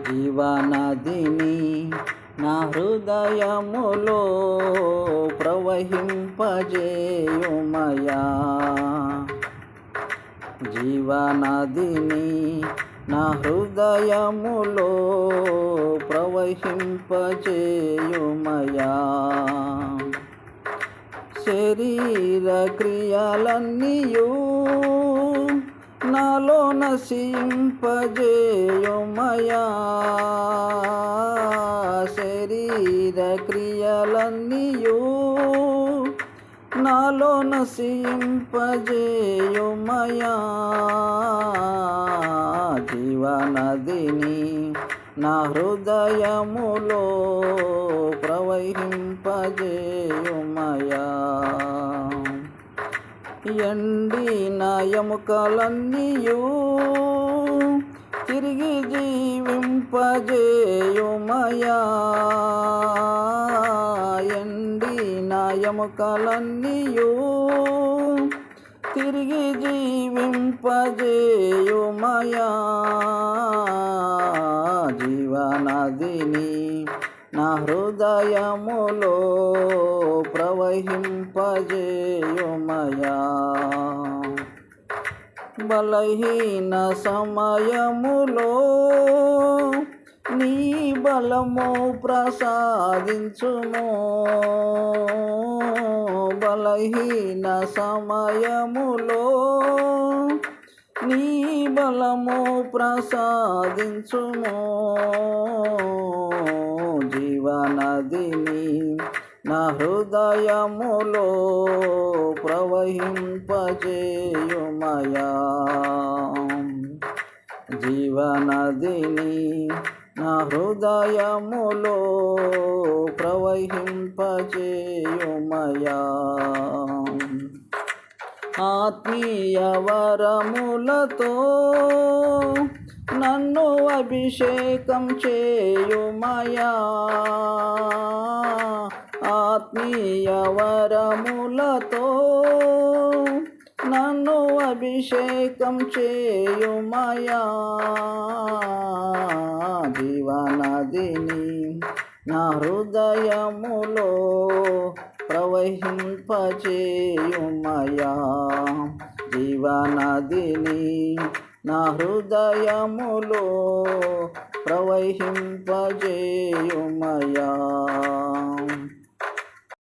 జీవనదిని నా హృదయములో ప్రవహింపజేయుమయా. జీవనదిని నా హృదయములో ప్రవహింపజేయుమయా. శరీర క్రియలన్నీయూ నశింపజేయుమయా. శరీర క్రియలన్నీయు నాలో నశింపజేయుమయా. జీవనదిని నా హృదయములో ప్రవహింపజే ఎండి నా ఎముకలన్నీయు తిరిగి జీవింపజేయుమయా. ఎండి నా ఎముకలన్నీయు తిరిగి జీవింపజేయుమయా. జీవనదిని నా హృదయములో ప్రవహింపజేయుమయా. బలహీన సమయములో నీ బలము ప్రసాదించుము. బలహీన సమయములో నీ బలము ప్రసాదించుము. జీవనదిని నా హృదయములో ప్రవహింపజేయుమయా. జీవనదిని నా హృదయములో ప్రవహింపజేయుమయా. ఆత్మీయ వరములతో నన్ను అభిషేకం చేయుమయా ఆత్మీయ వరములతో నన్ను అభిషేకం చేయుమయా జీవనదిని నా హృదయములో ప్రవహింపచేయుమయా జీవనదిని నా హృదయములో ప్రవహింపజేయుమయా